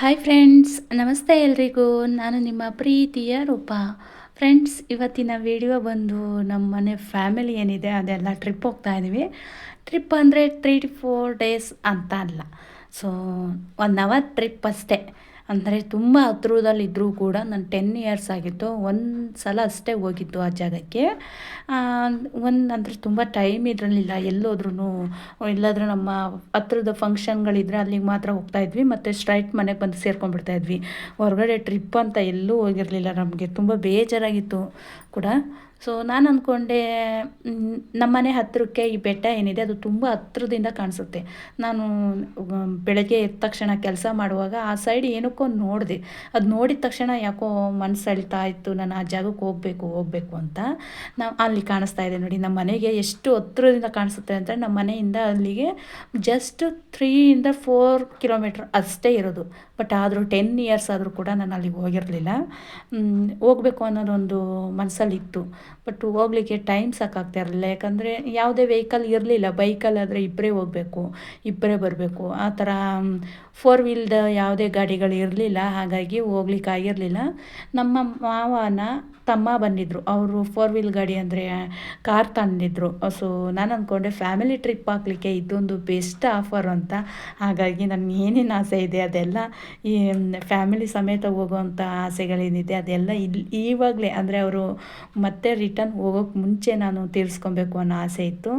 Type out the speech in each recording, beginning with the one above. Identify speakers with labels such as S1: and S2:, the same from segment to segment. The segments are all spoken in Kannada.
S1: ಹಾಯ್ ಫ್ರೆಂಡ್ಸ್ ನಮಸ್ತೆ ಎಲ್ರಿಗೂ. ನಾನು ನಿಮ್ಮ ಪ್ರೀತಿಯ ರೂಪ. ಫ್ರೆಂಡ್ಸ್ ಇವತ್ತಿನ ವಿಡಿಯೋ ಬಂದು ನಮ್ಮ ಮನೆ ಫ್ಯಾಮಿಲಿ ಏನಿದೆ, ಅದೆಲ್ಲ ಟ್ರಿಪ್ ಹೋಗ್ತಾ ಇದ್ದೀವಿ ಟ್ರಿಪ್ ಅಂದರೆ ತ್ರೀ ಟು ಫೋರ್ ಡೇಸ್ ಅಂತ ಅಲ್ಲ. ಸೊ ಒನ್ ಅವರ್ ಟ್ರಿಪ್ ಅಷ್ಟೇ. ಅಂದರೆ ತುಂಬ ಹತ್ರದಲ್ಲಿದ್ದರೂ ಕೂಡ ನಾನು ಟೆನ್ ಇಯರ್ಸ್ ಆಗಿತ್ತು. ಒಂದು ಸಲ ಅಷ್ಟೇ ಹೋಗಿದ್ದು ಆ ಜಾಗಕ್ಕೆ. ಒಂದು ಅಂದರೆ ತುಂಬ ಟೈಮ್ ಇರಲಿಲ್ಲ ಎಲ್ಲೋದ್ರೂ ಎಲ್ಲಾದರೂ ನಮ್ಮ ಹತ್ರದ ಫಂಕ್ಷನ್ಗಳಿದ್ರೆ ಅಲ್ಲಿಗೆ ಮಾತ್ರ ಹೋಗ್ತಾಯಿದ್ವಿ ಮತ್ತು ಸ್ಟ್ರೈಟ್ ಮನೆಗೆ ಬಂದು ಸೇರ್ಕೊಂಡ್ಬಿಡ್ತಾಯಿದ್ವಿ ಹೊರಗಡೆ ಟ್ರಿಪ್ ಅಂತ ಎಲ್ಲೂ ಹೋಗಿರಲಿಲ್ಲ ನಮಗೆ. ತುಂಬ ಬೇಜಾರಾಗಿತ್ತು ಕೂಡ. ಸೊ ನಾನು ಅಂದ್ಕೊಂಡೆ ನಮ್ಮ ಮನೆ ಹತ್ತಿರಕ್ಕೆ ಈ ಬೆಟ್ಟ ಏನಿದೆ, ಅದು ತುಂಬ ಹತ್ತಿರದಿಂದ ಕಾಣಿಸುತ್ತೆ. ನಾನು ಬೆಳಗ್ಗೆ ಎದ್ದ ತಕ್ಷಣ ಕೆಲಸ ಮಾಡುವಾಗ ಆ ಸೈಡ್ ಏನಕ್ಕೋ ನೋಡಿದೆ. ಅದು ನೋಡಿದ ತಕ್ಷಣ ಯಾಕೋ ಮನಸ್ಸು ಸೆಳಿತಾ ಇತ್ತು, ನಾನು ಆ ಜಾಗಕ್ಕೆ ಹೋಗಬೇಕು ಹೋಗಬೇಕು ಅಂತ. ನಾವು ಅಲ್ಲಿ ಕಾಣಿಸ್ತಾ ಇದೆ ನೋಡಿ ನಮ್ಮ ಮನೆಗೆ ಎಷ್ಟು ಹತ್ತಿರದಿಂದ ಕಾಣಿಸುತ್ತೆ ಅಂದರೆ ನಮ್ಮ ಮನೆಯಿಂದ ಅಲ್ಲಿಗೆ ಜಸ್ಟ್ ತ್ರೀಯಿಂದ ಫೋರ್ ಕಿಲೋಮೀಟ್ರ್ ಅಷ್ಟೇ ಇರೋದು. ಬಟ್ ಆದರೂ ಟೆನ್ ಇಯರ್ಸ್ ಆದರೂ ಕೂಡ ನಾನು ಅಲ್ಲಿಗೆ ಹೋಗಿರಲಿಲ್ಲ. ಹೋಗಬೇಕು ಅನ್ನೋದೊಂದು ಮನಸ್ಸಲ್ಲಿತ್ತು ಬಟ್ ಹೋಗ್ಲಿಕ್ಕೆ ಟೈಮ್ ಸಾಕಾಗ್ತಾ ಇರಲಿಲ್ಲ. ಯಾಕಂದರೆ ಯಾವುದೇ ವೆಹಿಕಲ್ ಇರಲಿಲ್ಲ. ಬೈಕಲ್ಲಿ ಆದರೆ ಇಬ್ಬರೇ ಹೋಗಬೇಕು ಇಬ್ಬರೇ ಬರಬೇಕು. ಆ ಥರ ಫೋರ್ ವೀಲ್ದ ಯಾವುದೇ ಗಾಡಿಗಳು ಇರಲಿಲ್ಲ. ಹಾಗಾಗಿ ಹೋಗ್ಲಿಕ್ಕೆ ಆಗಿರಲಿಲ್ಲ. ನಮ್ಮ ಮಾವನ ತಮ್ಮ ಬಂದಿದ್ದರು ಅವರು ಫೋರ್ ವೀಲ್ ಗಾಡಿ ಅಂದರೆ ಕಾರ್ ತಂದಿದ್ರು. ಸೊ ನಾನು ಅಂದ್ಕೊಂಡೆ ಫ್ಯಾಮಿಲಿ ಟ್ರಿಪ್ ಹಾಕ್ಲಿಕ್ಕೆ ಇದೊಂದು ಬೆಸ್ಟ್ ಆಫರ್ ಅಂತ. ಹಾಗಾಗಿ ನನಗೆ ಏನೇನು ಆಸೆ ಇದೆ ಅದೆಲ್ಲ ಈ ಫ್ಯಾಮಿಲಿ ಸಮೇತ ಹೋಗುವಂಥ ಆಸೆಗಳೇನಿದೆ ಅದೆಲ್ಲ ಇಲ್ಲಿ ಇವಾಗಲೇ ಅಂದರೆ ಅವರು ಮತ್ತೆ ರಿಟರ್ನ್ ಹೋಗೋಕ್ಕೆ ಮುಂಚೆ ನಾನು ತೀರಿಸ್ಕೊಬೇಕು ಅನ್ನೋ ಆಸೆ ಇತ್ತು.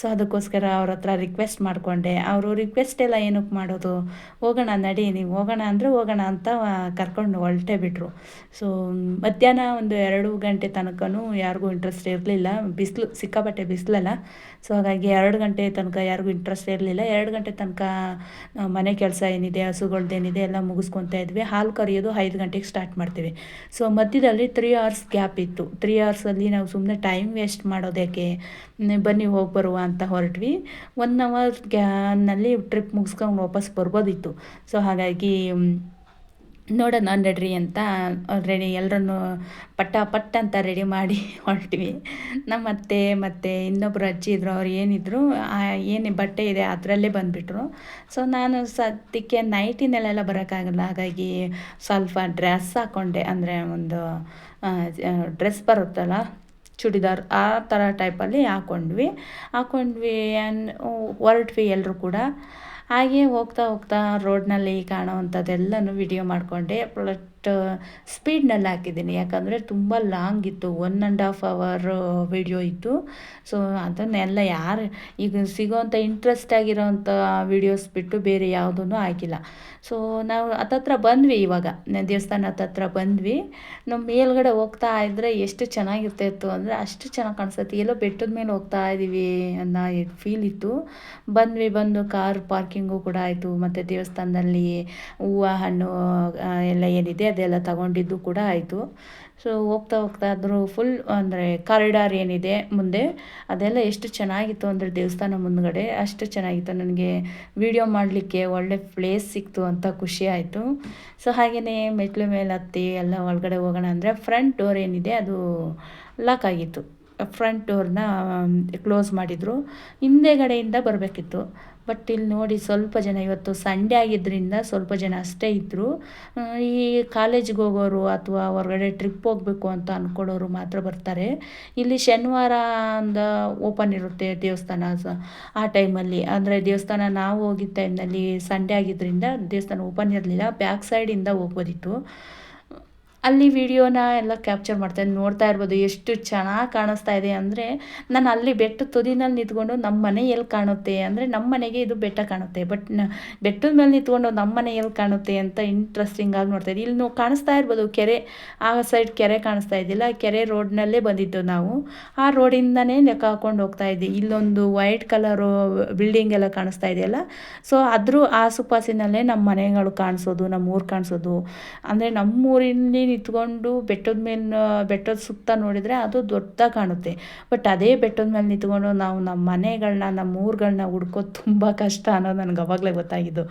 S1: ಸೊ ಅದಕ್ಕೋಸ್ಕರ ಅವ್ರ ಹತ್ರ ರಿಕ್ವೆಸ್ಟ್ ಮಾಡಿಕೊಂಡೆ. ಅವರು ರಿಕ್ವೆಸ್ಟ್ ಎಲ್ಲ ಏನಕ್ಕೆ ಮಾಡೋದು? ಹೋಗೋಣ, ನಡಿ, ನೀವು ಹೋಗೋಣ ಅಂದರೆ ಹೋಗೋಣ ಅಂತ ಕರ್ಕೊಂಡು ಹೊರಟೇ ಬಿಟ್ಟರು ಸೊ ಮಧ್ಯಾಹ್ನ ಒಂದು ಎರಡು ಗಂಟೆ ತನಕನೂ ಯಾರಿಗೂ ಇಂಟ್ರೆಸ್ಟ್ ಇರಲಿಲ್ಲ. ಬಿಸಿಲು, ಸಿಕ್ಕಾಪಟ್ಟೆ ಬಿಸಿಲಲ್ಲ. ಸೊ ಹಾಗಾಗಿ ಎರಡು ಗಂಟೆ ತನಕ ಯಾರಿಗೂ ಇಂಟ್ರೆಸ್ಟ್ ಇರಲಿಲ್ಲ. ಎರಡು ಗಂಟೆ ತನಕ ಮನೆ ಕೆಲಸ ಏನಿದೆ, ಹಸುಗಳ್ದೇನಿದೆ ಎಲ್ಲ ಮುಗಿಸ್ಕೊತಾ ಇದ್ವಿ. ಹಾಲು ಕರಿಯೋದು ಐದು ಗಂಟೆಗೆ ಸ್ಟಾರ್ಟ್ ಮಾಡ್ತೀವಿ. ಸೊ ಮಧ್ಯದಲ್ಲಿ ತ್ರೀ ಅವರ್ಸ್ ಗ್ಯಾಪ್ ಇತ್ತು. ತ್ರೀ ಅವರ್ಸಲ್ಲಿ ನಾವು ಸುಮ್ಮನೆ ಟೈಮ್ ವೇಸ್ಟ್ ಮಾಡೋದಕ್ಕೆ ಬನ್ನಿ ಹೋಗಿ ಬರುವ ಅಂತ ಹೊರಟ್ವಿ. ಒನ್ ಅವರ್ ಗ್ಯಾನಲ್ಲಿ ಟ್ರಿಪ್ ಮುಗಿಸ್ಕೊಂಡು ವಾಪಸ್ ಬರ್ಬೋದಿತ್ತು. ಸೊ ಹಾಗಾಗಿ ನೋಡೋಣ ನಡ್ರಿ ಅಂತ ರೆಡಿ ಎಲ್ಲರನ್ನು ಪಟ್ಟ ಪಟ್ಟ ಅಂತ ರೆಡಿ ಮಾಡಿ ಹೊರಟ್ವಿ ನಮ್ಮ ಅತ್ತೆ, ಮತ್ತು ಇನ್ನೊಬ್ಬರು ಅಜ್ಜಿ ಇದ್ರು, ಅವ್ರು ಏನಿದ್ರು ಏನು ಬಟ್ಟೆ ಇದೆ ಅದರಲ್ಲೇ ಬಂದುಬಿಟ್ರು. ಸೊ ನಾನು ಸದ್ಯಕ್ಕೆ ನೈಟಿನಲ್ಲೆಲ್ಲ ಬರೋಕ್ಕಾಗಲ್ಲ. ಹಾಗಾಗಿ ಸ್ವಲ್ಪ ಡ್ರೆಸ್ ಹಾಕ್ಕೊಂಡೆ ಅಂದರೆ ಒಂದು ಡ್ರೆಸ್ ಬರುತ್ತಲ್ಲ, ಚೂಡಿದಾರ್, ಆ ಥರ ಟೈಪಲ್ಲಿ ಹಾಕ್ಕೊಂಡ್ವಿ ಹಾಕ್ಕೊಂಡ್ವಿ ಹೊರಟ್ವಿ ಎಲ್ಲರೂ ಕೂಡ. ಹಾಗೆ ಹೋಗ್ತಾ ಹೋಗ್ತಾ ರೋಡ್ನಲ್ಲಿ ಕಾಣುವಂಥದ್ದೆಲ್ಲನೂ ವಿಡಿಯೋ ಮಾಡಿಕೊಂಡೆ ಬಟ್ ಸ್ಪೀಡ್ನಲ್ಲಿ ಹಾಕಿದ್ದೀನಿ. ಯಾಕಂದರೆ ತುಂಬ ಲಾಂಗ್ ಇತ್ತು. One and half hour video ಇತ್ತು. ಸೊ, ಅದನ್ನೆಲ್ಲ ಯಾರು ಈಗ ಸಿಗೋವಂಥ ಇಂಟ್ರೆಸ್ಟ್ ಆಗಿರೋವಂಥ ವಿಡಿಯೋಸ್ ಬಿಟ್ಟು ಬೇರೆ ಯಾವುದೂ ಹಾಕಿಲ್ಲ. ಸೊ, ನಾವು ಹತ್ತತ್ರ ಬಂದ್ವಿ ಇವಾಗ. ದೇವಸ್ಥಾನ ಹತ್ತತ್ರ ಬಂದ್ವಿ. ನಮ್ಮ ಮೇಲ್ಗಡೆ ಹೋಗ್ತಾ ಇದ್ದರೆ ಎಷ್ಟು ಚೆನ್ನಾಗಿರ್ತಾಯಿತ್ತು ಅಂದರೆ ಅಷ್ಟು ಚೆನ್ನಾಗಿ ಕಾಣಿಸ್ತೈತಿ ಎಲ್ಲೋ ಬೆಟ್ಟದ ಮೇಲೆ ಹೋಗ್ತಾ ಇದ್ದೀವಿ ಅನ್ನೋ ಫೀಲ್ ಇತ್ತು. ಬಂದ್ವಿ, ಬಂದು ಕಾರ್ ಪಾರ್ಕಿಂಗು ಕೂಡ ಆಯಿತು. ಮತ್ತು ದೇವಸ್ಥಾನದಲ್ಲಿ ಹೂವು ಹಣ್ಣು ಎಲ್ಲ ಏನಿದೆ ಅದೆಲ್ಲ ತಗೊಂಡಿದ್ದು ಕೂಡ ಆಯಿತು. ಸೊ ಹೋಗ್ತಾ ಹೋಗ್ತಾ ಆದರೂ ಫುಲ್ ಅಂದರೆ ಕಾರಿಡಾರ್ ಏನಿದೆ ಮುಂದೆ, ಅದೆಲ್ಲ ಎಷ್ಟು ಚೆನ್ನಾಗಿತ್ತು ಅಂದರೆ ದೇವಸ್ಥಾನ ಮುಂದ್ಗಡೆ, ಅಷ್ಟು ಚೆನ್ನಾಗಿತ್ತು. ನನಗೆ ವಿಡಿಯೋ ಮಾಡಲಿಕ್ಕೆ ಒಳ್ಳೆ ಪ್ಲೇಸ್ ಸಿಕ್ತು ಅಂತ ಖುಷಿ ಆಯಿತು. ಸೊ ಹಾಗೆಯೇ ಮೆಟ್ಲು ಮೇಲೆ ಹತ್ತಿ ಎಲ್ಲ ಒಳಗಡೆ ಹೋಗೋಣ ಅಂದರೆ ಫ್ರಂಟ್ ಡೋರ್ ಏನಿದೆ ಅದು ಲಾಕ್ ಆಗಿತ್ತು. ಫ್ರಂಟ್ ಡೋರ್ನ ಕ್ಲೋಸ್ ಮಾಡಿದರು. ಹಿಂದೆಗಡೆಯಿಂದ ಬರಬೇಕಿತ್ತು. ಬಟ್ ಇಲ್ಲಿ ನೋಡಿ ಸ್ವಲ್ಪ ಜನ ಇವತ್ತು ಸಂಡೇ ಆಗಿದ್ದರಿಂದ ಸ್ವಲ್ಪ ಜನ ಅಷ್ಟೇ ಇದ್ದರು ಈ ಕಾಲೇಜ್ಗೆ ಹೋಗೋರು ಅಥವಾ ಹೊರಗಡೆ ಟ್ರಿಪ್ ಹೋಗಬೇಕು ಅಂತ ಅಂದ್ಕೊಳ್ಳೋರು ಮಾತ್ರ ಬರ್ತಾರೆ. ಇಲ್ಲಿ ಶನಿವಾರ ಅಂದ ಓಪನ್ ಇರುತ್ತೆ ದೇವಸ್ಥಾನ ಆ ಟೈಮಲ್ಲಿ ಅಂದರೆ ದೇವಸ್ಥಾನ ನಾವು ಹೋಗಿದ್ದ ಟೈಮ್ನಲ್ಲಿ ಸಂಡೇ ಆಗಿದ್ದರಿಂದ ದೇವಸ್ಥಾನ ಓಪನ್ ಇರಲಿಲ್ಲ. ಬ್ಯಾಕ್ ಸೈಡಿಂದ ಹೋಗ್ಬೋದಿತ್ತು. ಅಲ್ಲಿ ವಿಡಿಯೋನ ಎಲ್ಲ ಕ್ಯಾಪ್ಚರ್ ಮಾಡ್ತಾ ನೋಡ್ತಾ ಇರ್ಬೋದು. ಎಷ್ಟು ಚೆನ್ನಾಗಿ ಕಾಣಿಸ್ತಾ ಇದೆ ಅಂದರೆ ನಾನು ಅಲ್ಲಿ ಬೆಟ್ಟ ತುದಿನಲ್ಲಿ ನಿಂತ್ಕೊಂಡು ನಮ್ಮ ಮನೆ ಎಲ್ಲಿ ಕಾಣುತ್ತೆ ಅಂದರೆ ನಮ್ಮ ಮನೆಗೆ ಇದು ಬೆಟ್ಟ ಕಾಣುತ್ತೆ. ಬಟ್ ಬೆಟ್ಟದ ಮೇಲೆ ನಿಂತ್ಕೊಂಡು ನಮ್ಮ ಮನೆ ಎಲ್ಲಿ ಕಾಣುತ್ತೆ ಅಂತ ಇಂಟ್ರೆಸ್ಟಿಂಗಾಗಿ ನೋಡ್ತಾ ಇದ್ದೀವಿ ಇಲ್ಲಿ ನಾವು ಕಾಣಿಸ್ತಾ ಇರ್ಬೋದು. ಕೆರೆ ಆ ಸೈಡ್ ಕೆರೆ ಕಾಣಿಸ್ತಾ ಇದ್ದಿಲ್ಲ. ಕೆರೆ ರೋಡ್ನಲ್ಲೇ ಬಂದಿದ್ದು ನಾವು. ಆ ರೋಡಿಂದನೇ ಲೆಕ್ಕ ಹಾಕೊಂಡು ಹೋಗ್ತಾ ಇದ್ದೆ ಇಲ್ಲೊಂದು ವೈಟ್ ಕಲರು ಬಿಲ್ಡಿಂಗ್ ಎಲ್ಲ ಕಾಣಿಸ್ತಾ ಇದೆಯಲ್ಲ? ಸೊ ಅದ್ರ ಆಸುಪಾಸಿನಲ್ಲೇ ನಮ್ಮ ಮನೆಗಳು ಕಾಣಿಸೋದು ನಮ್ಮ ಊರು ಕಾಣಿಸೋದು. ಅಂದರೆ ನಮ್ಮೂರಿನಲ್ಲಿ ನಿಂತ್ಕೊಂಡು ಬೆಟ್ಟದ ಮೇಲೆ, ಬೆಟ್ಟದ ಸುತ್ತ ನೋಡಿದರೆ ಅದು ದೊಡ್ಡದಾಗಿ ಕಾಣುತ್ತೆ. ಬಟ್ ಅದೇ ಬೆಟ್ಟದ ಮೇಲೆ ನಿಂತ್ಕೊಂಡು ನಾವು ನಮ್ಮ ಮನೆಗಳನ್ನ ನಮ್ಮ ಊರುಗಳನ್ನ ಹುಡ್ಕೋದು ತುಂಬ ಕಷ್ಟ ಅನ್ನೋದು ನನಗೆ ಅವಾಗಲೇ ಗೊತ್ತಾಗಿದ್ದು.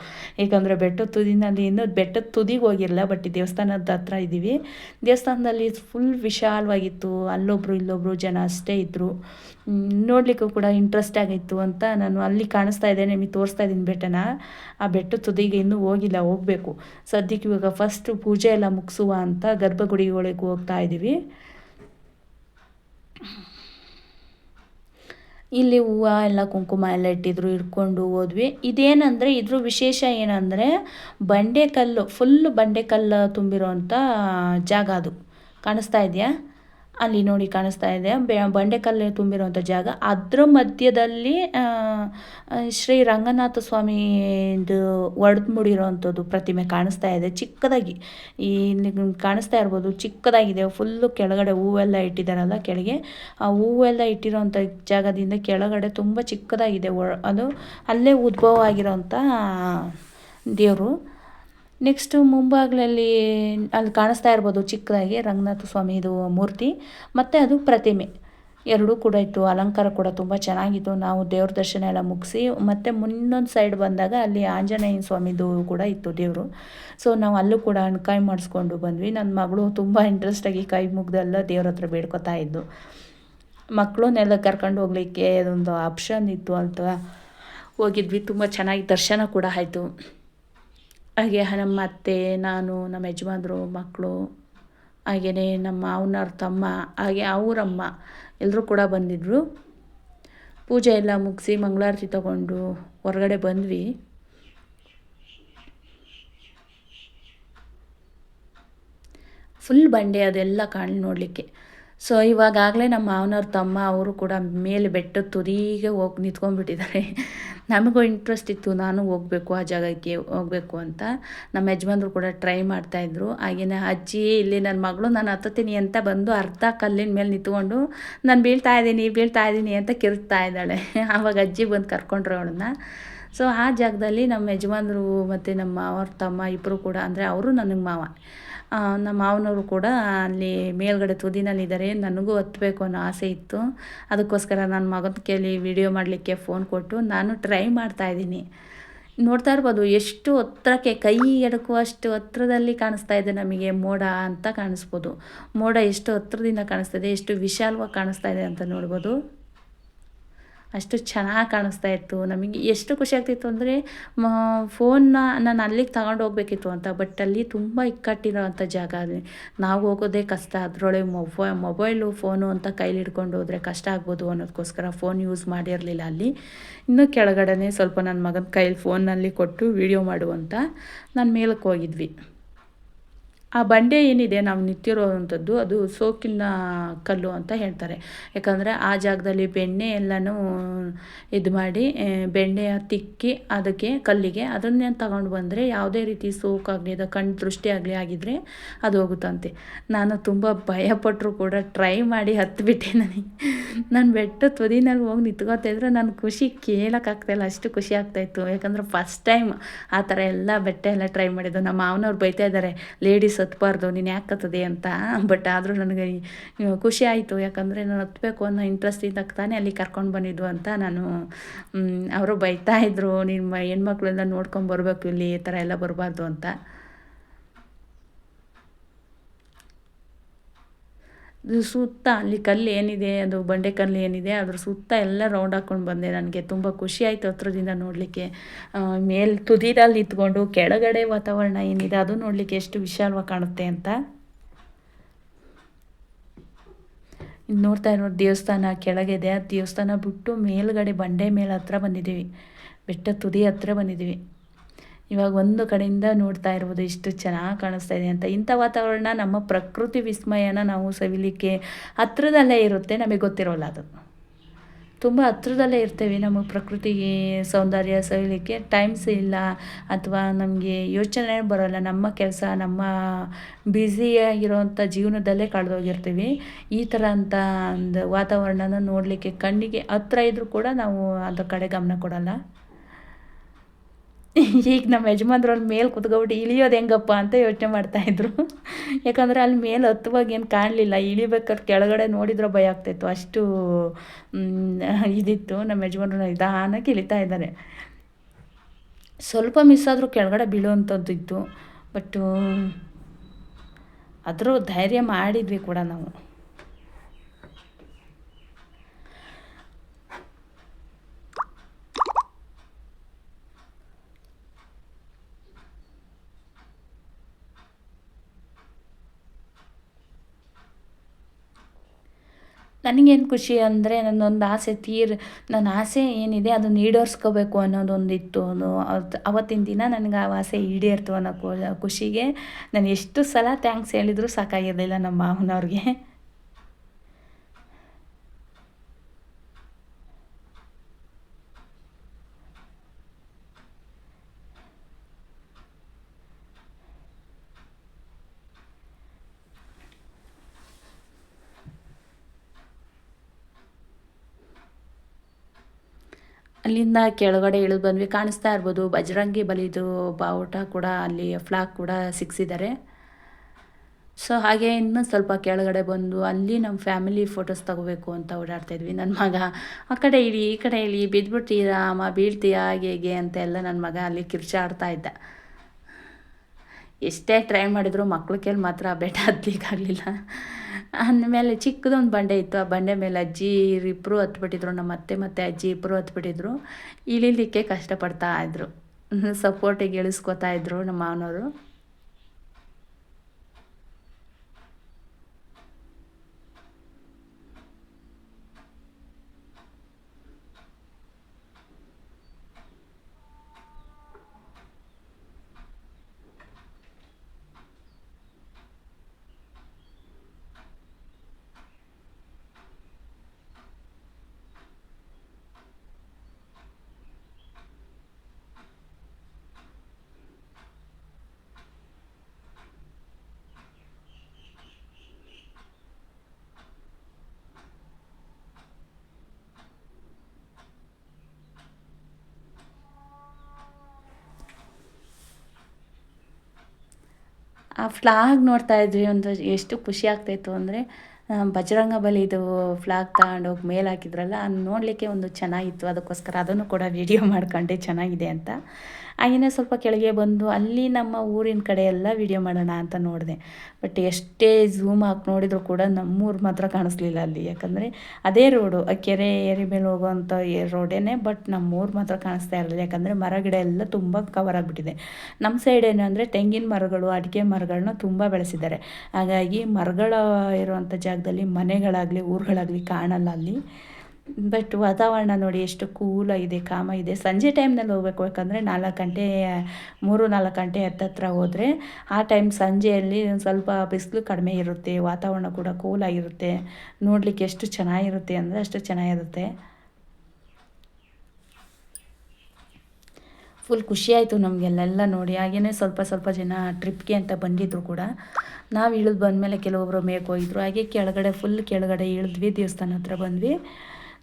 S1: ಏಕೆಂದರೆ ಬೆಟ್ಟದ ತುದಿನಲ್ಲಿ ಇನ್ನೂ ಬೆಟ್ಟದ ತುದಿಗೆ ಹೋಗಿರಲ್ಲ ಬಟ್ ಈ ದೇವಸ್ಥಾನದ ಹತ್ರ ಇದ್ದೀವಿ. ದೇವಸ್ಥಾನದಲ್ಲಿ ಫುಲ್ ವಿಶಾಲವಾಗಿತ್ತು. ಅಲ್ಲೊಬ್ರು ಇಲ್ಲೊಬ್ಬರು ಜನ ಅಷ್ಟೇ ಇದ್ದರು ನೋಡಲಿಕ್ಕೂ ಕೂಡ ಇಂಟ್ರೆಸ್ಟ್ ಆಗಿತ್ತು ಅಂತ ನಾನು ಅಲ್ಲಿ ಕಾಣಿಸ್ತಾ ಇದ್ದೆ, ನಿಮಗೆ ತೋರಿಸ್ತಾ ಇದ್ದೀನಿ ಬೆಟ್ಟನ. ಆ ಬೆಟ್ಟದ ತುದಿಗೆ ಇನ್ನೂ ಹೋಗಿಲ್ಲ, ಹೋಗಬೇಕು. ಸದ್ಯಕ್ಕೆ ಇವಾಗ ಫಸ್ಟು ಪೂಜೆ ಎಲ್ಲ ಮುಗಿಸುವ ಅಂತ ಗರ್ಭಗುಡಿ ಒಳಗೆ ಹೋಗ್ತಾ ಇದ್ದೀವಿ. ಇಲ್ಲಿ ಹೂವು ಎಲ್ಲ ಕುಂಕುಮ ಎಲ್ಲ ಇಟ್ಟಿದ್ರು, ಇಟ್ಕೊಂಡು ಹೋದ್ವಿ. ಇದೇನಂದರೆ, ಇದ್ರ ವಿಶೇಷ ಏನಂದರೆ ಬಂಡೆಕಲ್ಲು ಫುಲ್ ಬಂಡೆಕಲ್ಲು ತುಂಬಿರೋವಂಥ ಜಾಗ ಅದು. ಕಾಣಿಸ್ತಾ ಇದೆಯಾ? ಅಲ್ಲಿ ನೋಡಿ ಕಾಣಿಸ್ತಾ ಇದೆ. ಬಂಡೆಕಲ್ಲು ತುಂಬಿರುವಂಥ ಜಾಗ. ಅದರ ಮಧ್ಯದಲ್ಲಿ ಶ್ರೀ ರಂಗನಾಥ ಸ್ವಾಮಿದು ಒಡೆದು ಮುಡಿರೋವಂಥದ್ದು ಪ್ರತಿಮೆ ಕಾಣಿಸ್ತಾ ಇದೆ. ಚಿಕ್ಕದಾಗಿ, ಈ ಕಾಣಿಸ್ತಾ ಇರ್ಬೋದು, ಚಿಕ್ಕದಾಗಿದೆ. ಫುಲ್ಲು ಕೆಳಗಡೆ ಹೂವೆಲ್ಲ ಇಟ್ಟಿದ್ದಾರಲ್ಲ ಕೆಳಗೆ. ಆ ಹೂವೆಲ್ಲ ಇಟ್ಟಿರೋವಂಥ ಜಾಗದಿಂದ ಕೆಳಗಡೆ ತುಂಬ ಚಿಕ್ಕದಾಗಿದೆ. ಅದು ಅಲ್ಲೇ ಉದ್ಭವ ಆಗಿರೋವಂಥ ದೇವರು. ನೆಕ್ಸ್ಟು ಮುಂಭಾಗಲಲ್ಲಿ ಅಲ್ಲಿ ಕಾಣಿಸ್ತಾ ಇರ್ಬೋದು ಚಿಕ್ಕದಾಗಿ ರಂಗನಾಥ ಸ್ವಾಮಿದು ಮೂರ್ತಿ, ಮತ್ತು ಅದು ಪ್ರತಿಮೆ. ಎರಡೂ ಕೂಡ ಇತ್ತು, ಅಲಂಕಾರ ಕೂಡ ತುಂಬ ಚೆನ್ನಾಗಿತ್ತು. ನಾವು ದೇವ್ರ ದರ್ಶನ ಎಲ್ಲ ಮುಗಿಸಿ, ಮತ್ತು ಮುನ್ನೊಂದು ಸೈಡ್ ಬಂದಾಗ ಅಲ್ಲಿ ಆಂಜನೇಯ ಸ್ವಾಮಿದು ಕೂಡ ಇತ್ತು ದೇವರು. ಸೊ ನಾವು ಅಲ್ಲೂ ಕೂಡ ಅಣ್ಕಾಯಿ ಮಾಡಿಸ್ಕೊಂಡು ಬಂದ್ವಿ. ನನ್ನ ಮಗಳು ತುಂಬ ಇಂಟ್ರೆಸ್ಟಾಗಿ ಕೈ ಮುಗ್ದೆಲ್ಲ ದೇವ್ರ ಹತ್ರ ಬೇಡ್ಕೊತಾ ಇದ್ದು. ಮಕ್ಕಳನ್ನೆಲ್ಲ ಕರ್ಕೊಂಡು ಹೋಗ್ಲಿಕ್ಕೆ ಅದೊಂದು ಆಪ್ಷನ್ ಇತ್ತು ಅಂತ ಹೋಗಿದ್ವಿ. ತುಂಬ ಚೆನ್ನಾಗಿ ದರ್ಶನ ಕೂಡ ಆಯಿತು. ಹಾಗೆ ನಮ್ಮ ಅತ್ತೆ ನಾನು, ನಮ್ಮ ಯಜಮಾನ್ರು, ಮಕ್ಕಳು, ಹಾಗೆಯೇ ನಮ್ಮ ಮಾವನವ್ರ ತಮ್ಮ, ಹಾಗೆ ಅವರಮ್ಮ ಎಲ್ಲರೂ ಕೂಡ ಬಂದಿದ್ದರು ಪೂಜೆ ಎಲ್ಲ ಮುಗಿಸಿ ಮಂಗಳಾರತಿ ತಗೊಂಡು ಹೊರಗಡೆ ಬಂದ್ವಿ. ಫುಲ್ ಬಂಡೆ ಅದೆಲ್ಲ ಕಾಣ್ ನೋಡಲಿಕ್ಕೆ. ಸೊ ಇವಾಗಲೇ ನಮ್ಮ ಮಾವನವ್ರ ತಮ್ಮ ಅವರು ಕೂಡ ಮೇಲೆ ಬೆಟ್ಟದ ತುದಿಗೆ ಹೋಗಿ ನಿಂತ್ಕೊಂಡ್ಬಿಟ್ಟಿದ್ದಾರೆ. ನಮಗೂ ಇಂಟ್ರೆಸ್ಟ್ ಇತ್ತು, ನಾನು ಹೋಗಬೇಕು ಆ ಜಾಗಕ್ಕೆ, ಹೋಗಬೇಕು ಅಂತ. ನಮ್ಮ ಯಜಮಾನ್ರು ಕೂಡ ಟ್ರೈ ಮಾಡ್ತಾಯಿದ್ರು ಹಾಗೆಯೇ ಅಜ್ಜಿ, ಇಲ್ಲಿ ನನ್ನ ಮಗಳು ನಾನು ಹತ್ತತೀನಿ ಅಂತ ಬಂದು ಅರ್ಧ ಕಲ್ಲಿನ ಮೇಲೆ ನಿಂತ್ಕೊಂಡು, ನಾನು ಬೀಳ್ತಾ ಇದ್ದೀನಿ ಬೀಳ್ತಾ ಇದ್ದೀನಿ ಅಂತ ಕಿರ್ತಾ ಇದ್ದಾಳೆ. ಆವಾಗ ಅಜ್ಜಿ ಬಂದು ಕರ್ಕೊಂಡ್ರು ಅವಳನ್ನ. ಸೊ ಆ ಜಾಗದಲ್ಲಿ ನಮ್ಮ ಯಜಮಾನ್ರು ಮತ್ತು ನಮ್ಮ ಅವ್ರ ತಮ್ಮ ಇಬ್ಬರು ಕೂಡ, ಅಂದರೆ ಅವರು ನನಗೆ ಮಾವ. ನಮ್ಮ ಮಾವನವರು ಕೂಡ ಅಲ್ಲಿ ಮೇಲ್ಗಡೆ ತುದಿನಲ್ಲಿದ್ದಾರೆ. ನನಗೂ ಹತ್ತಬೇಕು ಅನ್ನೋ ಆಸೆ ಇತ್ತು. ಅದಕ್ಕೋಸ್ಕರ ನನ್ನ ಮಗನ ಕೇಳಿ ವಿಡಿಯೋ ಮಾಡಲಿಕ್ಕೆ ಫೋನ್ ಕೊಟ್ಟು ನಾನು ಟ್ರೈ ಮಾಡ್ತಾ ಇದ್ದೀನಿ. ನೋಡ್ತಾ ಇರ್ಬೋದು, ಎಷ್ಟು ಹತ್ರಕ್ಕೆ ಕೈ ಎಡಕುವಷ್ಟು ಹತ್ರದಲ್ಲಿ ಕಾಣಿಸ್ತಾ ಇದೆ ನಮಗೆ ಮೋಡ ಅಂತ ಕಾಣಿಸ್ಬೋದು. ಮೋಡ ಎಷ್ಟು ಹತ್ರದಿಂದ ಕಾಣಿಸ್ತಾ ಇದೆ, ಎಷ್ಟು ವಿಶಾಲವಾಗಿ ಕಾಣಿಸ್ತಾ ಇದೆ ಅಂತ ನೋಡ್ಬೋದು. ಅಷ್ಟು ಚೆನ್ನಾಗಿ ಕಾಣಿಸ್ತಾ ಇತ್ತು. ನಮಗೆ ಎಷ್ಟು ಖುಷಿ ಆಗ್ತಿತ್ತು ಅಂದರೆ ಫೋನ್ನ ನಾನು ಅಲ್ಲಿಗೆ ತಗೊಂಡು ಹೋಗ್ಬೇಕಿತ್ತು ಅಂತ, ಬಟ್ ಅಲ್ಲಿ ತುಂಬ ಇಕ್ಕಟ್ಟಿರೋ ಅಂಥ ಜಾಗ ಅಲ್ಲಿ. ನಾವು ಹೋಗೋದೇ ಕಷ್ಟ. ಅದರೊಳಗೆ ಮೊಬೈ, ಮೊಬೈಲು, ಫೋನು ಅಂತ ಕೈಲಿ ಹಿಡ್ಕೊಂಡು ಹೋದರೆ ಕಷ್ಟ ಆಗ್ಬೋದು ಅನ್ನೋದಕ್ಕೋಸ್ಕರ ಫೋನ್ ಯೂಸ್ ಮಾಡಿರಲಿಲ್ಲ ಅಲ್ಲಿ. ಇನ್ನೂ ಕೆಳಗಡೆ ಸ್ವಲ್ಪ ನನ್ನ ಮಗನ ಕೈಲಿ ಫೋನಲ್ಲಿ ಕೊಟ್ಟು ವೀಡಿಯೋ ಮಾಡುವಂತ ನಾನು ಮೇಲಕ್ಕೆ ಹೋಗಿದ್ವಿ. ಆ ಬಂಡೆ ಏನಿದೆ ನಾವು ನಿಂತಿರೋವಂಥದ್ದು, ಅದು ಸೋಕಿನ ಕಲ್ಲು ಅಂತ ಹೇಳ್ತಾರೆ. ಯಾಕಂದರೆ ಆ ಜಾಗದಲ್ಲಿ ಬೆಣ್ಣೆ ಎಲ್ಲನೂ ಇದು ಮಾಡಿ ಬೆಣ್ಣೆಯ ತಿಕ್ಕಿ ಅದಕ್ಕೆ ಕಲ್ಲಿಗೆ ಅದನ್ನೇ ತಗೊಂಡು ಬಂದರೆ ಯಾವುದೇ ರೀತಿ ಸೋಕಾಗಲಿ ಅದು ಕಣ್ಣು ದೃಷ್ಟಿ ಆಗಲಿ ಆಗಿದ್ದರೆ ಅದು ಹೋಗುತ್ತಂತೆ. ನಾನು ತುಂಬ ಭಯಪಟ್ಟರು ಕೂಡ ಟ್ರೈ ಮಾಡಿ ಹತ್ತಿಬಿಟ್ಟೆ ನನಗೆ. ನಾನು ಬೆಟ್ಟ ತುದಿನಲ್ಲಿ ಹೋಗಿ ನಿಂತ್ಕೋತಿದ್ರೆ ನನ್ನ ಖುಷಿ ಕೇಳೋಕ್ಕಾಗ್ತಾಯಿಲ್ಲ ಅಷ್ಟು ಖುಷಿ ಆಗ್ತಾಯಿತ್ತು ಯಾಕಂದರೆ ಫಸ್ಟ್ ಟೈಮ್ ಆ ಥರ ಎಲ್ಲ ಬೆಟ್ಟ ಎಲ್ಲ ಟ್ರೈ ಮಾಡಿದ್ದು. ನಮ್ಮ ಮಾವನವ್ರು ಬೈತಾ ಇದ್ದಾರೆ ಲೇಡೀಸ್ ಹತ್ಬಾರ್ದು ನೀನು ಯಾಕೆ ಹತ್ತದೆ ಅಂತ. ಬಟ್ ಆದರೂ ನನಗೆ ಖುಷಿ ಆಯಿತು. ಯಾಕಂದರೆ ನಾನು ಹತ್ತಬೇಕು ಅನ್ನೋ ಇಂಟ್ರೆಸ್ಟ್ ಇದ್ದಾಗ ತಾನೇ ಅಲ್ಲಿ ಕರ್ಕೊಂಡು ಬಂದಿದ್ದು ಅಂತ ನಾನು ಅವರು ಬೈತಾ ಇದ್ರು. ನಿಮ್ಮ ಹೆಣ್ಮಕ್ಳೆಲ್ಲ ನೋಡ್ಕೊಂಡು ಬರಬೇಕು ಇಲ್ಲಿ, ಈ ಥರ ಎಲ್ಲ ಬರಬಾರ್ದು ಅಂತ. ಸುತ್ತ ಅಲ್ಲಿ ಕಲ್ಲು ಏನಿದೆ, ಅದು ಬಂಡೆ ಕಲ್ಲು ಏನಿದೆ, ಅದ್ರ ಸುತ್ತ ಎಲ್ಲ ರೌಂಡ್ ಹಾಕ್ಕೊಂಡು ಬಂದೆ ನನಗೆ. ತುಂಬ ಖುಷಿ ಆಯಿತು ಹತ್ರದಿಂದ ನೋಡಲಿಕ್ಕೆ. ಮೇಲೆ ತುದಿದಲ್ಲಿ ನಿಂತ್ಕೊಂಡು ಕೆಳಗಡೆ ವಾತಾವರಣ ಏನಿದೆ, ಅದು ನೋಡಲಿಕ್ಕೆ ಎಷ್ಟು ವಿಶಾಲವಾಗಿ ಕಾಣುತ್ತೆ ಅಂತ. ನೋಡ್ತಾ ಇರೋ ದೇವಸ್ಥಾನ ಕೆಳಗಿದೆ ಆ ದೇವಸ್ಥಾನ ಬಿಟ್ಟು ಮೇಲುಗಡೆ ಬಂಡೆ ಮೇಲೆ ಹತ್ರ ಬಂದಿದ್ದೀವಿ. ಬೆಟ್ಟ ತುದಿ ಹತ್ರ ಬಂದಿದ್ದೀವಿ. ಇವಾಗ ಒಂದು ಕಡೆಯಿಂದ ನೋಡ್ತಾ ಇರ್ಬೋದು ಇಷ್ಟು ಚೆನ್ನಾಗಿ ಕಾಣಿಸ್ತಾ ಇದೆ ಅಂತ. ಇಂಥ ವಾತಾವರಣ ನಮ್ಮ ಪ್ರಕೃತಿ ವಿಸ್ಮಯನ ನಾವು ಸವಿಲಿಕ್ಕೆ ಹತ್ರದಲ್ಲೇ ಇರುತ್ತೆ, ನಮಗೆ ಗೊತ್ತಿರೋಲ್ಲ ಅದು. ತುಂಬ ಹತ್ರದಲ್ಲೇ ಇರ್ತೇವೆ ನಮ್ಮ ಪ್ರಕೃತಿ ಸೌಂದರ್ಯ ಸವಿಲಿಕ್ಕೆ. ಟೈಮ್ಸ್ ಇಲ್ಲ ಅಥವಾ ನಮಗೆ ಯೋಚನೆ ಬರೋಲ್ಲ, ನಮ್ಮ ಕೆಲಸ, ನಮ್ಮ ಬ್ಯುಸಿಯಾಗಿರೋವಂಥ ಜೀವನದಲ್ಲೇ ಕಳೆದೋಗಿರ್ತೀವಿ ಈ ಥರ ಅಂತ ಒಂದು ವಾತಾವರಣನ ನೋಡಲಿಕ್ಕೆ ಕಣ್ಣಿಗೆ ಹತ್ರ ಇದ್ದರೂ ಕೂಡ ನಾವು ಅದ್ರ ಕಡೆ ಗಮನ ಕೊಡೋಲ್ಲ. ಈಗ ನಮ್ಮ ಯಜಮಾನ್ರು ಅಲ್ಲಿ ಮೇಲೆ ಕುತ್ಕೊಬಿಟ್ಟು ಇಳಿಯೋದು ಹೆಂಗಪ್ಪ ಅಂತ ಯೋಚನೆ ಮಾಡ್ತಾಯಿದ್ರು ಯಾಕಂದರೆ ಅಲ್ಲಿ ಮೇಲೆ ಹತ್ತುವಾಗ ಏನು ಕಾಣಲಿಲ್ಲ. ಇಳಿಬೇಕಾದ್ರೆ ಕೆಳಗಡೆ ನೋಡಿದ್ರೆ ಭಯ ಆಗ್ತಾಯಿತ್ತು ಅಷ್ಟು ಇದಿತ್ತು. ನಮ್ಮ ಯಜಮಾನ್ರು ನಿಧಾನಕ್ಕೆ ಇಳಿತಾ ಇದ್ದಾರೆ. ಸ್ವಲ್ಪ ಮಿಸ್ ಆದರೂ ಕೆಳಗಡೆ ಬೀಳುವಂಥದ್ದು ಇತ್ತು. ಬಟ್ಟು ಆದರೂ ಧೈರ್ಯ ಮಾಡಿದ್ವಿ ಕೂಡ ನಾವು. ನನಗೇನು ಖುಷಿ ಅಂದರೆ ನನ್ನೊಂದು ಆಸೆ ತೀರ್ ನನ್ನ ಆಸೆ ಏನಿದೆ ಅದನ್ನು ಈಡೇರಿಸ್ಕೋಬೇಕು ಅನ್ನೋದೊಂದಿತ್ತು. ಅವತ್ತಿನ ದಿನ ನನಗೆ ಆ ಆಸೆ ಈಡೇರ್ತು ಅನ್ನೋ ಖುಷಿಗೆ. ನಾನು ಎಷ್ಟು ಸಲ ಥ್ಯಾಂಕ್ಸ್ ಹೇಳಿದರೂ ಸಾಕಾಗಿರಲಿಲ್ಲ ನಮ್ಮ ಮಾವನವ್ರಿಗೆ. ಅಲ್ಲಿಂದ ಕೆಳಗಡೆ ಇಳಿದು ಬಂದ್ವಿ. ಕಾಣಿಸ್ತಾ ಇರ್ಬೋದು, ಬಜರಂಗಿ ಬಲಿದು ಬಾವುಟ ಕೂಡ ಅಲ್ಲಿ ಫ್ಲಾಗ್ ಕೂಡ ಸಿಕ್ಸಿದ್ದಾರೆ. ಸೊ ಹಾಗೆ ಇನ್ನೂ ಸ್ವಲ್ಪ ಕೆಳಗಡೆ ಬಂದು ಅಲ್ಲಿ ನಮ್ಮ ಫ್ಯಾಮಿಲಿ ಫೋಟೋಸ್ ತಗೋಬೇಕು ಅಂತ ಓಡಾಡ್ತಾ ಇದ್ವಿ. ನನ್ನ ಮಗ, ಆ ಕಡೆ ಇಳಿ, ಈ ಕಡೆ ಇಳಿ ಬಿದ್ದುಬಿಡ್ತೀರಾ ಅಮ್ಮ ಬೀಳ್ತೀಯಾ, ಹಾಗೆ? ಹೇಗೆ ಅಂತ ಎಲ್ಲ ನನ್ನ ಮಗ ಅಲ್ಲಿ ಕಿರ್ಚಾಡ್ತಾ ಇದ್ದ. ಎಷ್ಟೇ ಟ್ರೈ ಮಾಡಿದ್ರು ಮಕ್ಳ ಕೇಳಿ ಮಾತ್ರ ಬೆಟ್ಟ ಹತ್ಲಿಕ್ಕಾಗಲಿಲ್ಲ ಅಂದಮೇಲೆ ಚಿಕ್ಕದೊಂದು ಬಂಡೆ ಇತ್ತು. ಆ ಬಂಡೆ ಮೇಲೆ ಅಜ್ಜಿ ಇಬ್ಬರು ಹತ್ಬಿಟ್ಟಿದ್ರು. ನಮ್ಮ ಅತ್ತೆ ಮತ್ತು ಅಜ್ಜಿ ಇಬ್ಬರು ಹತ್ಬಿಟ್ಟಿದ್ರು. ಇಳಿಲಿಕ್ಕೆ ಕಷ್ಟಪಡ್ತಾ ಇದ್ದರು ಸಪೋರ್ಟಿಗೆ ಇಳಿಸ್ಕೊತಾ ಇದ್ದರು ನಮ್ಮ ಮಾವನವರು. ಆ ಫ್ಲಾಗ್ ನೋಡ್ತಾ ಇದ್ವಿ ಒಂದು ಎಷ್ಟು ಖುಷಿ ಆಗ್ತಾಯಿತ್ತು ಅಂದರೆ ಬಜರಂಗ ಬಲಿದು ಫ್ಲಾಗ್ ತಗೊಂಡೋಗಿ ಮೇಲೆ ಹಾಕಿದ್ರಲ್ಲ ನೋಡಲಿಕ್ಕೆ ಒಂದು ಚೆನ್ನಾಗಿತ್ತು. ಅದಕ್ಕೋಸ್ಕರ ಅದನ್ನು ಕೂಡ ವಿಡಿಯೋ ಮಾಡ್ಕೊಂಡೆ, ಚೆನ್ನಾಗಿದೆ ಅಂತ. ಹಾಗೆಯೇ ಸ್ವಲ್ಪ ಕೆಳಗೆ ಬಂದು ಅಲ್ಲಿ ನಮ್ಮ ಊರಿನ ಕಡೆ ಎಲ್ಲ ವಿಡಿಯೋ ಮಾಡೋಣ ಅಂತ ನೋಡಿದೆ. ಬಟ್ ಎಷ್ಟೇ ಝೂಮ್ ಹಾಕಿ ನೋಡಿದರೂ ಕೂಡ ನಮ್ಮೂರು ಮಾತ್ರ ಕಾಣಿಸ್ಲಿಲ್ಲ ಅಲ್ಲಿ. ಯಾಕಂದರೆ ಅದೇ ರೋಡು ಆ ಕೆರೆ ಏರಿ ಮೇಲೆ ಹೋಗುವಂಥ ರೋಡೇನೆ ಬಟ್ ನಮ್ಮೂರು ಮಾತ್ರ ಕಾಣಿಸ್ತಾ ಇರಲಿಲ್ಲ. ಯಾಕಂದರೆ ಮರ, ಗಿಡ ಎಲ್ಲ ತುಂಬ ಕವರ್ ಆಗಿಬಿಟ್ಟಿದೆ. ನಮ್ಮ ಸೈಡ್ ಏನು ಅಂದರೆ ತೆಂಗಿನ ಮರಗಳು, ಅಡಿಕೆ ಮರಗಳನ್ನ ತುಂಬ ಬೆಳೆಸಿದ್ದಾರೆ. ಹಾಗಾಗಿ ಮರಗಳ ಇರುವಂಥ ಜಾಗದಲ್ಲಿ ಮನೆಗಳಾಗಲಿ, ಊರುಗಳಾಗಲಿ ಕಾಣಲ್ಲ ಅಲ್ಲಿ. ಬಟ್ ವಾತಾವರಣ ನೋಡಿ ಎಷ್ಟು ಕೂಲಾಗಿದೆ ಕಾಮ ಇದೆ ಸಂಜೆ ಟೈಮ್ನಲ್ಲಿ ಹೋಗ್ಬೇಕು ಯಾಕಂದರೆ ನಾಲ್ಕು ಗಂಟೆ, ಮೂರು ನಾಲ್ಕು ಗಂಟೆ ಹತ್ತತ್ರ ಹೋದರೆ ಆ ಟೈಮ್ ಸಂಜೆಯಲ್ಲಿ ಸ್ವಲ್ಪ ಬಿಸಿಲು ಕಡಿಮೆ ಇರುತ್ತೆ, ವಾತಾವರಣ ಕೂಡ ಕೂಲಾಗಿರುತ್ತೆ ನೋಡಲಿಕ್ಕೆ ಎಷ್ಟು ಚೆನ್ನಾಗಿರುತ್ತೆ ಅಂದರೆ ಅಷ್ಟು ಚೆನ್ನಾಗಿರುತ್ತೆ. ಫುಲ್ ಖುಷಿಯಾಯಿತು ನಮಗೆಲ್ಲೆಲ್ಲ ನೋಡಿ. ಹಾಗೆಯೇ ಸ್ವಲ್ಪ ಸ್ವಲ್ಪ ಜನ ಟ್ರಿಪ್ಗೆ ಅಂತ ಬಂದಿದ್ರು ಕೂಡ. ನಾವು ಇಳಿದು ಬಂದಮೇಲೆ ಕೆಲವೊಬ್ಬರು ಮೇಕೆ ಹೋಗಿದ್ರು. ಹಾಗೆ ಕೆಳಗಡೆ ಫುಲ್ ಕೆಳಗಡೆ ಇಳಿದ್ವಿ, ದೇವಸ್ಥಾನ ಹತ್ರ ಬಂದ್ವಿ.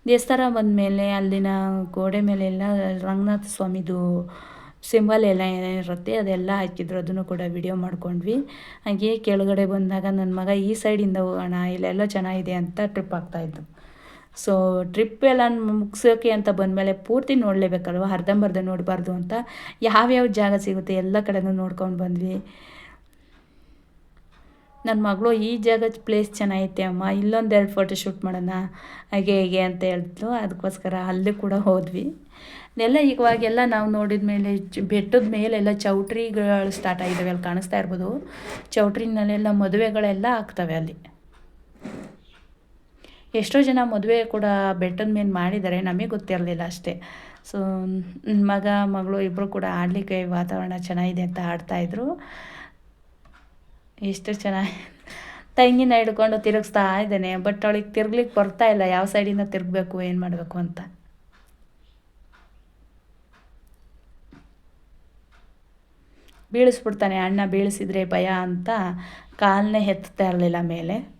S1: ದೇವಸ್ಥಾನ ಬಂದಮೇಲೆ ಅಲ್ಲಿನ ಗೋಡೆ ಮೇಲೆಲ್ಲ ರಂಗನಾಥ ಸ್ವಾಮಿದು ಸಿಂಬಲ್ ಎಲ್ಲ ಏನೇನಿರುತ್ತೆ ಅದೆಲ್ಲ ಹಾಕಿದ್ರು. ಅದನ್ನು ಕೂಡ ವಿಡಿಯೋ ಮಾಡ್ಕೊಂಡ್ವಿ. ಹಾಗೆ ಕೆಳಗಡೆ ಬಂದಾಗ ನನ್ನ ಮಗ ಈ ಸೈಡಿಂದ ಹೋಗೋಣ, ಇಲ್ಲೆಲ್ಲ ಚೆನ್ನಾಗಿದೆ ಅಂತ ಟ್ರಿಪ್ ಆಗ್ತಾಯಿದ್ದು ಸೊ ಟ್ರಿಪ್ ಎಲ್ಲ ಮುಗಿಸೋಕೆ ಅಂತ ಬಂದಮೇಲೆ ಪೂರ್ತಿ ನೋಡಲೇಬೇಕಲ್ವ? ಅರ್ಧಂಬರ್ಧ ನೋಡಬಾರ್ದು ಅಂತ. ಯಾವ್ಯಾವ ಜಾಗ ಸಿಗುತ್ತೆ ಎಲ್ಲ ಕಡೆನೂ ನೋಡ್ಕೊಂಡು ಬಂದ್ವಿ. ನನ್ನ ಮಗಳು ಈ ಜಾಗ ಪ್ಲೇಸ್ ಚೆನ್ನಾಗೈತೆ ಅಮ್ಮ ಇಲ್ಲೊಂದೆರಡು ಫೋಟೋ ಶೂಟ್ ಮಾಡೋಣ, ಹಾಗೆ ಹೇಗೆ ಅಂತ ಹೇಳಿದ್ಲು ಅದಕ್ಕೋಸ್ಕರ ಅಲ್ಲಿ ಕೂಡ ಹೋದ್ವಿ. ಎಲ್ಲ ಈಗವಾಗೆಲ್ಲ ನಾವು ನೋಡಿದ ಮೇಲೆ ಬೆಟ್ಟದ ಮೇಲೆಲ್ಲ ಚೌಟ್ರಿಗಳು ಸ್ಟಾರ್ಟ್ ಆಗಿದ್ದಾವೆ ಅಲ್ಲಿ ಕಾಣಿಸ್ತಾ ಇರ್ಬೋದು. ಚೌಟ್ರಿನಲ್ಲೆಲ್ಲ ಮದುವೆಗಳೆಲ್ಲ ಆಗ್ತವೆ ಅಲ್ಲಿ. ಎಷ್ಟೋ ಜನ ಮದುವೆ ಕೂಡ ಬೆಟ್ಟದ ಮೇಲೆ ಮಾಡಿದ್ದಾರೆ, ನಮಗೆ ಗೊತ್ತಿರಲಿಲ್ಲ ಅಷ್ಟೇ. ಸೊ ಮಗ, ಮಗಳು ಇಬ್ಬರು ಕೂಡ ಆಡಲಿಕ್ಕೆ ವಾತಾವರಣ ಚೆನ್ನಾಗಿದೆ ಅಂತ ಆಡ್ತಾಯಿದ್ರು ಎಷ್ಟು ಚೆನ್ನಾಗಿ ತಂಗಿನ ಹಿಡ್ಕೊಂಡು ತಿರುಗಿಸ್ತಾ ಇದ್ದೇನೆ ಬಟ್ ಅವಳಿಗೆ ತಿರ್ಗ್ಲಿಕ್ಕೆ ಬರ್ತಾ ಇಲ್ಲ. ಯಾವ ಸೈಡಿಂದ ತಿರುಗಬೇಕು, ಏನು ಮಾಡಬೇಕು ಅಂತ. ಬೀಳಿಸ್ಬಿಡ್ತಾನೆ. ಅಣ್ಣ ಬೀಳಿಸಿದ್ರೆ ಭಯ ಅಂತ ಕಾಲನ್ನೇ ಎತ್ತಾ ಇರಲಿಲ್ಲ ಮೇಲೆ.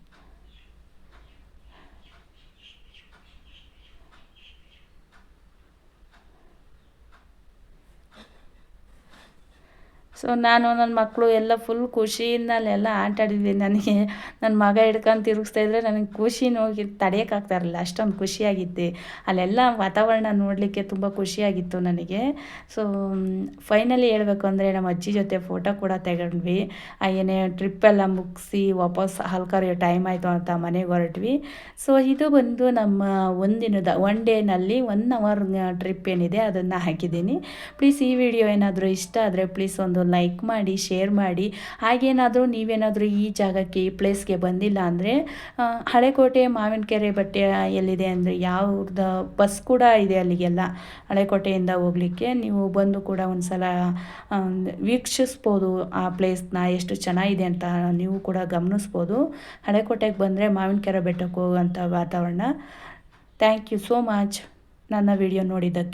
S1: ಸೊ ನಾನು ನನ್ನ ಮಕ್ಕಳು ಎಲ್ಲ ಫುಲ್ ಖುಷಿಯಿಂದ ಅಲ್ಲೆಲ್ಲ ಆಟ ಆಡಿದ್ವಿ ನನಗೆ ನನ್ನ ಮಗ ಹಿಡ್ಕೊಂಡು ತಿರುಗಿಸ್ತಾ ಇದ್ರೆ ನನಗೆ ಖುಷಿ ಹೋಗಿ ತಡೆಯೋಕ್ಕಾಗ್ತಾ ಇರಲಿಲ್ಲ. ಅಷ್ಟೊಂದು ಖುಷಿಯಾಗಿದ್ದೆ. ಅಲ್ಲೆಲ್ಲ ವಾತಾವರಣ ನೋಡಲಿಕ್ಕೆ ತುಂಬ ಖುಷಿಯಾಗಿತ್ತು ನನಗೆ. ಸೊ ಫೈನಲಿ ಹೇಳಬೇಕು ಅಂದರೆ ನಮ್ಮ ಅಜ್ಜಿ ಜೊತೆ ಫೋಟೋ ಕೂಡ ತಗೊಂಡ್ವಿ. ಏನೇ ಟ್ರಿಪ್ಪೆಲ್ಲ ಮುಗಿಸಿ ವಾಪಸ್ ಹಲ್ಕರಿಯೋ ಟೈಮ್ ಆಯಿತು ಅಂತ ಮನೆಗೆ ಹೊರಟ್ವಿ. ಸೊ ಇದು ಬಂದು ನಮ್ಮ ಒಂದಿನದ ಒನ್ ಡೇನಲ್ಲಿ ಒನ್ ಅವರ್ ಟ್ರಿಪ್ ಏನಿದೆ ಅದನ್ನು ಹಾಕಿದ್ದೀನಿ. ಪ್ಲೀಸ್ ಈ ವಿಡಿಯೋ ಏನಾದರೂ ಇಷ್ಟ ಆದರೆ ಪ್ಲೀಸ್ ಒಂದು ಲೈಕ್ ಮಾಡಿ ಶೇರ್ ಮಾಡಿ, ಹಾಗೇನಾದರೂ ನೀವೇನಾದರೂ ಈ ಜಾಗಕ್ಕೆ, ಈ ಪ್ಲೇಸ್ಗೆ ಬಂದಿಲ್ಲ ಅಂದರೆ ಹಳೆಕೋಟೆ ಮಾವಿನಕೆರೆ ಬಟ್ಟೆ ಎಲ್ಲಿದೆ ಅಂದರೆ ಯಾವ್ದು ಬಸ್ ಕೂಡ ಇದೆ ಅಲ್ಲಿಗೆಲ್ಲ. ಹಳೆಕೋಟೆಯಿಂದ ಹೋಗಲಿಕ್ಕೆ ನೀವು ಬಂದು ಕೂಡ ಒಂದು ಸಲ ವೀಕ್ಷಿಸ್ಬೋದು ಆ ಪ್ಲೇಸ್ನ ಎಷ್ಟು ಚೆನ್ನಾಗಿದೆ ಅಂತ ನೀವು ಕೂಡ ಗಮನಿಸ್ಬೋದು. ಹಳೆಕೋಟೆಗೆ ಬಂದರೆ ಮಾವಿನಕೆರೆ ಬೆಟ್ಟಕ್ಕೆ ಹೋಗುವಂಥ ವಾತಾವರಣ. ಥ್ಯಾಂಕ್ ಯು ಸೋ ಮಚ್ ನನ್ನ ವಿಡಿಯೋ ನೋಡಿದ್ದಕ್ಕೆ.